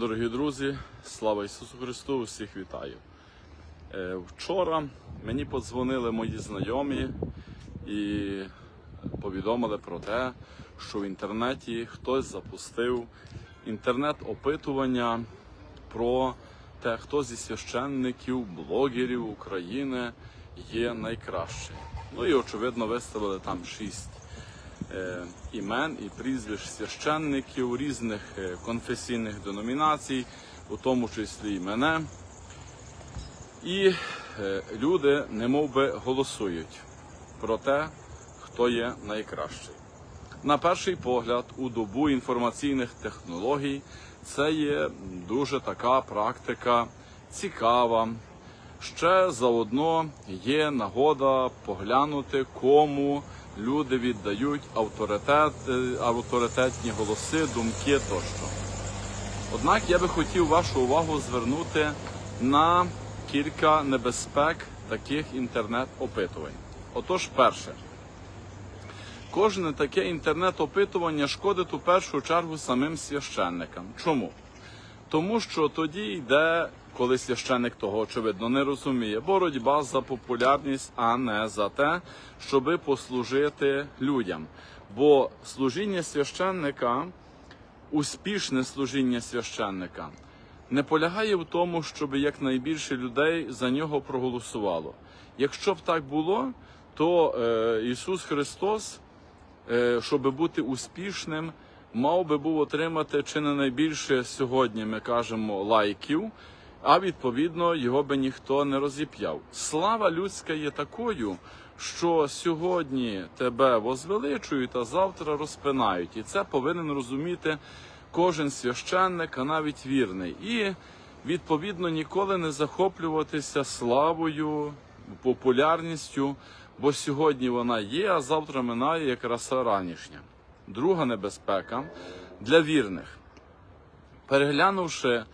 Дорогі друзі, слава Ісусу Христу! Усіх вітаю. Е, Вчора мені подзвонили мої знайомі і повідомили про те, що в інтернеті хтось запустив інтернет-опитування про те, хто зі священників, блогерів України є найкращий. Ну і очевидно виставили там шість імен і прізвищ священників різних е, конфесійних деномінацій, у тому числі і мене. І е, люди немов би голосують про те, хто є найкращий. На перший погляд, у добу інформаційних технологій це є дуже така практика цікава. Ще заодно є нагода поглянути, кому люди віддають авторитет, е, авторитетні голоси, думки тощо. Однак я би хотів вашу увагу звернути на кілька небезпек таких інтернет-опитувань. Отож, перше, кожне таке інтернет-опитування шкодить у першу чергу самим священникам. Чому? Тому що тоді йде, коли священник того очевидно не розуміє, боротьба за популярність, а не за те, щоби послужити людям. Бо служіння священника, успішне служіння священника, не полягає в тому, щоб якнайбільше людей за нього проголосувало. Якщо б так було, то е, Ісус Христос е, щоб бути успішним, мав би був отримати чи не найбільше сьогодні, ми кажемо, лайків, а відповідно його би ніхто не розіп'яв. Слава людська є такою, що сьогодні тебе возвеличують, а завтра розпинають. І це повинен розуміти кожен священник, а навіть вірний. І відповідно ніколи не захоплюватися славою, популярністю, бо сьогодні вона є, а завтра минає як раса ранішня. Друга небезпека для вірних. Переглянувши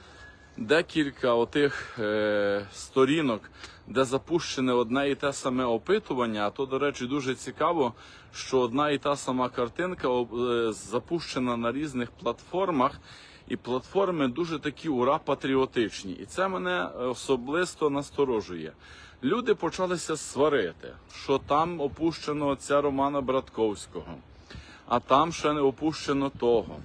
декілька отих е, сторінок, де запущене одне і те саме опитування, а то, до речі, дуже цікаво, що одна і та сама картинка е, запущена на різних платформах, і платформи дуже такі ура патріотичні. І це мене особисто насторожує. Люди почалися сварити, що там опущено отця Романа Братковського, а там ще не опущено того.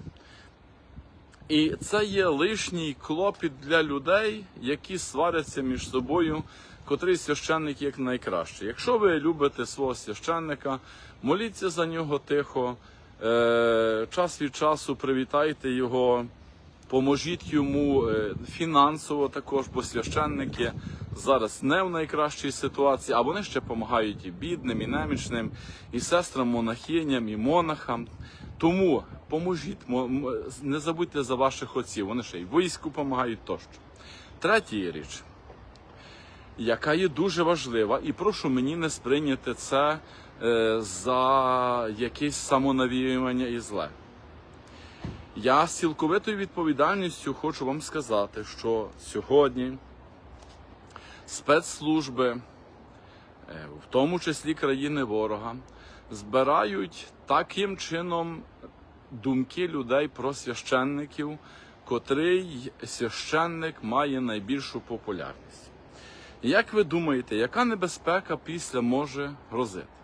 І це є лишній клопіт для людей, які сваряться між собою, котрий священник як найкраще. Якщо ви любите свого священника, моліться за нього тихо, е, час від часу привітайте його, поможіть йому е, фінансово також, бо священники зараз не в найкращій ситуації, а вони ще допомагають і бідним, і немічним, і сестрам, монахиням, і монахам. Тому поможіть, не забудьте за ваших отців, вони ще й війську допомагають тощо. Третя річ, яка є дуже важлива, і прошу мені не сприйняти це е, за якесь самонавіювання і зле. Я з цілковитою відповідальністю хочу вам сказати, що сьогодні спецслужби, е, в тому числі країни ворога, збирають таким чином думки людей про священників, котрий священник має найбільшу популярність. Як ви думаєте, яка небезпека після може грозити?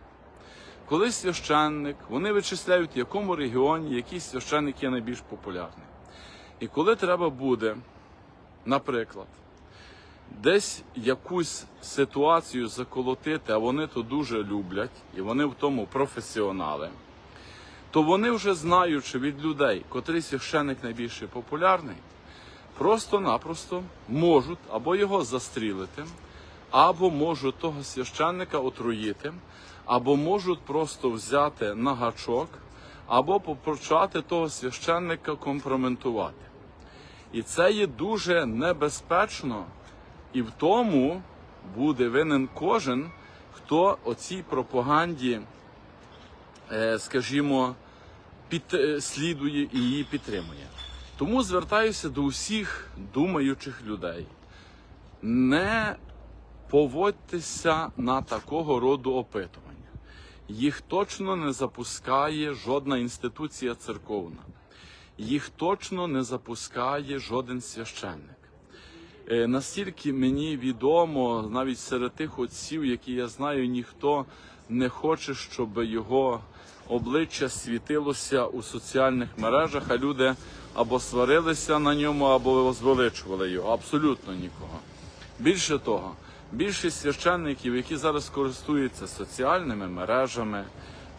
Коли священник, вони вичисляють, в якому регіоні який священник є найбільш популярний. І коли треба буде, наприклад, десь якусь ситуацію заколотити, а вони то дуже люблять, і вони в тому професіонали, то вони вже знаючи від людей, котрий священник найбільш популярний, просто-напросто можуть або його застрілити, або можуть того священника отруїти, або можуть просто взяти на гачок, або почати того священника компроментувати. І це є дуже небезпечно, і в тому буде винен кожен, хто оцій пропаганді, е, скажімо, під, е, і її підтримує. Тому звертаюся до усіх думаючих людей. Не поводьтеся на такого роду опитування. Їх точно не запускає жодна інституція церковна. їх точно не запускає жоден священник. Е, Настільки мені відомо, навіть серед тих отців, які я знаю, ніхто не хоче, щоб його обличчя світилося у соціальних мережах, а люди або сварилися на ньому, або возвеличували його. Абсолютно нікого. Більше того, більшість священників, які зараз користуються соціальними мережами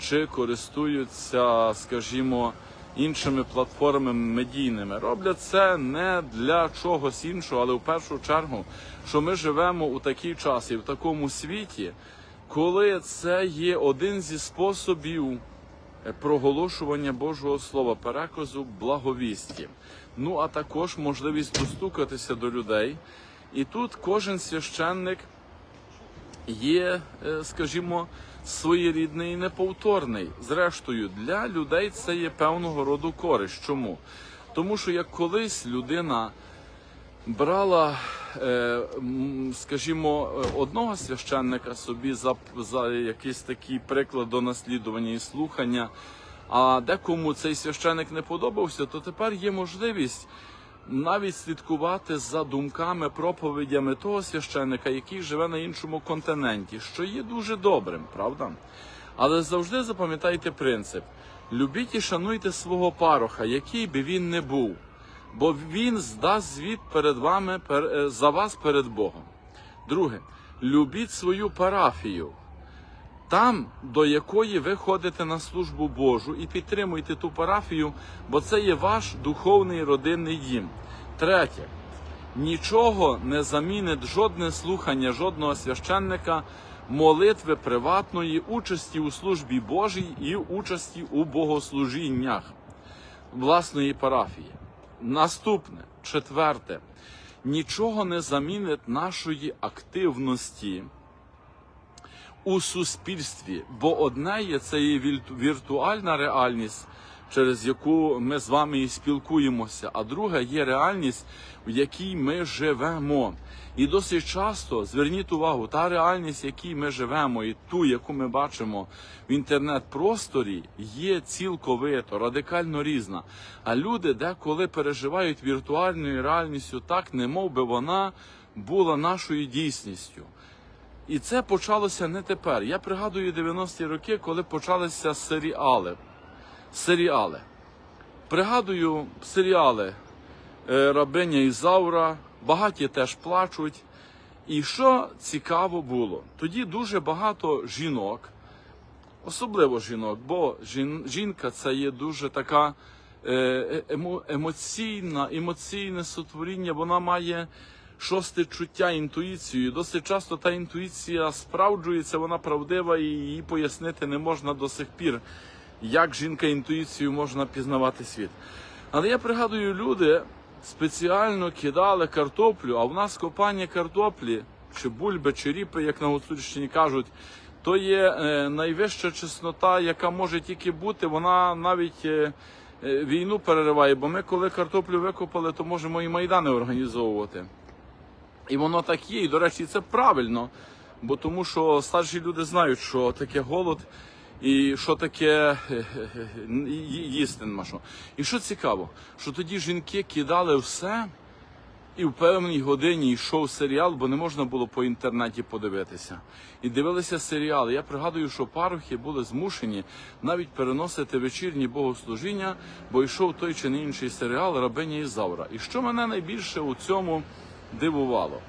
чи користуються, скажімо, іншими платформами медійними, роблять це не для чогось іншого, але в першу чергу, що ми живемо у такий час і в такому світі, коли це є один зі способів проголошування Божого Слова, переказу благовісті. Ну а також можливість достукатися до людей. І тут кожен священник є, е, скажімо, своєрідний і неповторний. Зрештою, для людей це є певного роду користь. Чому? Тому що як колись людина брала, е, скажімо, одного священника собі за, за якийсь такий приклад до наслідування і слухання, а декому цей священик не подобався, то тепер є можливість навіть слідкувати за думками, проповідями того священика, який живе на іншому континенті, що є дуже добрим, правда? Але завжди запам'ятайте принцип: любіть і шануйте свого пароха, який би він не був, бо він здасть звіт перед вами е, за вас перед Богом. Друге, любіть свою парафію. Там, до якої ви ходите на службу Божу, і підтримуйте ту парафію, бо це є ваш духовний родинний дім. Третє, нічого не замінить жодне слухання жодного священника, молитви приватної, участі у службі Божій і участі у богослужіннях. Власної парафії. Наступне, четверте, нічого не замінить нашої активності у суспільстві, бо одне є це є віртуальна реальність, через яку ми з вами і спілкуємося, а друга є реальність, в якій ми живемо. І досить часто зверніть увагу, та реальність, в якій ми живемо, і ту, яку ми бачимо в інтернет-просторі, є цілковито радикально різна. А люди деколи переживають віртуальною реальністю так, немов би вона була нашою дійсністю. І це почалося не тепер. Я пригадую 90-ті роки, коли почалися серіали. Серіали. Пригадую серіали е, Рабиня Ізаура, багаті теж плачуть. І що цікаво було, тоді дуже багато жінок, особливо жінок, бо жінка це є дуже така е, емо, емоційна, емоційне сотворіння, вона має шосте чуття, інтуїцію. Досить часто та інтуїція справджується, вона правдива і її пояснити не можна до сих пір, як жінка інтуїцію можна пізнавати світ. Але я пригадую, люди спеціально кидали картоплю, а в нас копання картоплі, чи бульби, чи ріпи, як на Гуцульщині кажуть, то є е, найвища чеснота, яка може тільки бути. Вона навіть е, е, війну перериває, бо ми, коли картоплю викопали, то можемо і майдани організовувати. І воно так є, і до речі, це правильно, бо тому що старші люди знають, що таке голод і що таке їсти нема що. І що цікаво, що тоді жінки кидали все, і в певній годині йшов серіал, бо не можна було по інтернеті подивитися. І дивилися серіали. Я пригадую, що парохи були змушені навіть переносити вечірні богослужіння, бо йшов той чи не інший серіал Рабиня Ізавра. І що мене найбільше у цьому дивувало?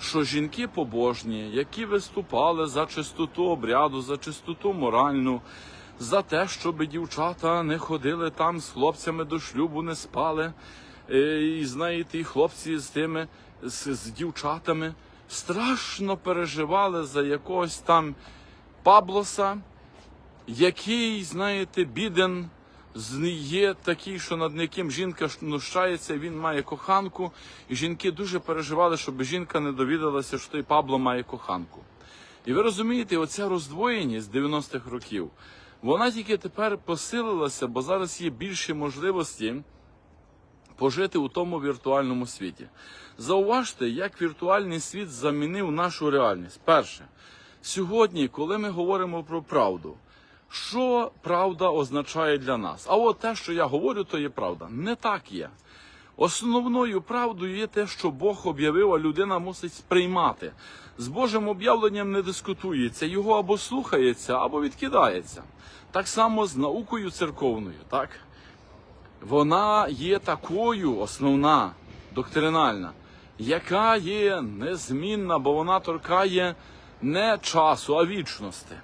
Що жінки побожні, які виступали за чистоту обряду, за чистоту моральну, за те, щоб дівчата не ходили там з хлопцями до шлюбу, не спали. Е, І знаєте, і хлопці з тими з, з дівчатами страшно переживали за якогось там Паблоса, який, знаєте, біден є такий, що над яким жінка знущається, він має коханку, і жінки дуже переживали, щоб жінка не довідалася, що той Пабло має коханку. І ви розумієте, оця роздвоєність 90-х років, вона тільки тепер посилилася, бо зараз є більші можливості пожити у тому віртуальному світі. Зауважте, як віртуальний світ замінив нашу реальність. Перше, сьогодні, коли ми говоримо про правду, Що правда означає для нас? А от те, що я говорю, то є правда. Не так є. Основною правдою є те, що Бог об'явив, а людина мусить сприймати. З Божим об'явленням не дискутується, його або слухається, або відкидається. Так само з наукою церковною, так? Вона є такою, основна, доктринальна, яка є незмінна, бо вона торкає не часу, а вічності.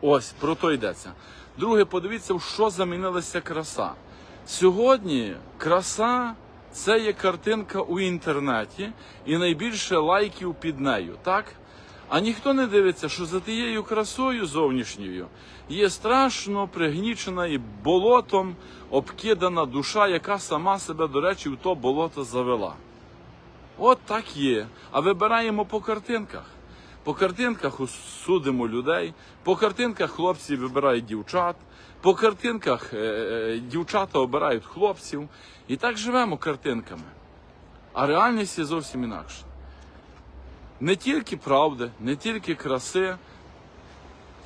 Ось про то йдеться. Друге, подивіться, в що замінилася краса. Сьогодні краса це є картинка у інтернеті і найбільше лайків під нею, так? А ніхто не дивиться, що за тією красою зовнішньою є страшно пригнічена і болотом обкидана душа, яка сама себе, до речі, в то болото завела. От так є. А вибираємо по картинках. По картинках судимо людей, по картинках хлопці вибирають дівчат, по картинках е, е, дівчата обирають хлопців. І так живемо картинками. А реальність є зовсім інакша. Не тільки правди, не тільки краси,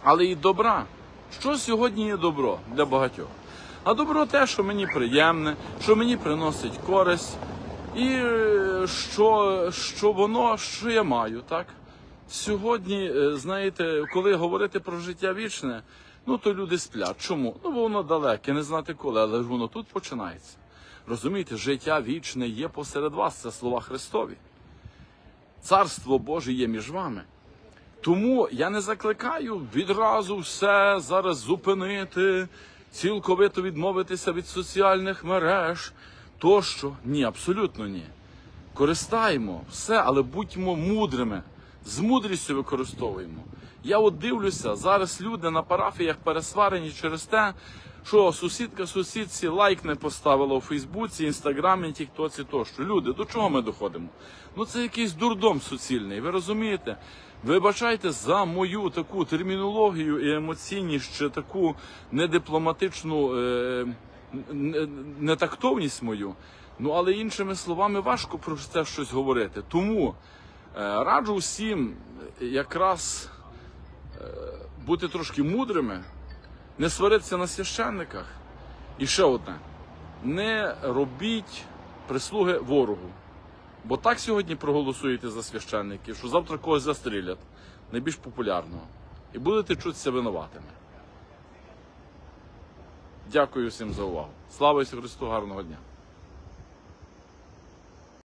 але й добра. Що сьогодні є добро для багатьох? А добро те, що мені приємне, що мені приносить користь, і е, що, що воно, що я маю, так? Сьогодні, е, знаєте, коли говорити про життя вічне, ну то люди сплять. Чому? Ну, бо воно далеке, не знати коли, але воно тут починається. Розумієте, життя вічне є посеред вас, це слова Христові. Царство Боже є між вами. Тому я не закликаю відразу все зараз зупинити, цілковито відмовитися від соціальних мереж. Тощо ні, абсолютно ні. Користаємо все, але будьмо мудрими, з мудрістю використовуємо. Я от дивлюся, зараз люди на парафіях пересварені через те, що сусідка сусідці лайк не поставила у Фейсбуці, Інстаграмі, Тіктоці тощо. Люди, до чого ми доходимо? Ну це якийсь дурдом суцільний, ви розумієте? Вибачайте за мою таку термінологію і емоційність, чи таку недипломатичну е, нетактовність мою. Ну але іншими словами важко про це щось говорити. Тому раджу всім якраз е, бути трошки мудрими, не сваритися на священниках. І ще одне: не робіть прислуги ворогу. Бо так сьогодні проголосуєте за священників, що завтра когось застрілять, найбільш популярного. І будете чутися винуватими. Дякую всім за увагу. Слава Ісусу Христу, гарного дня!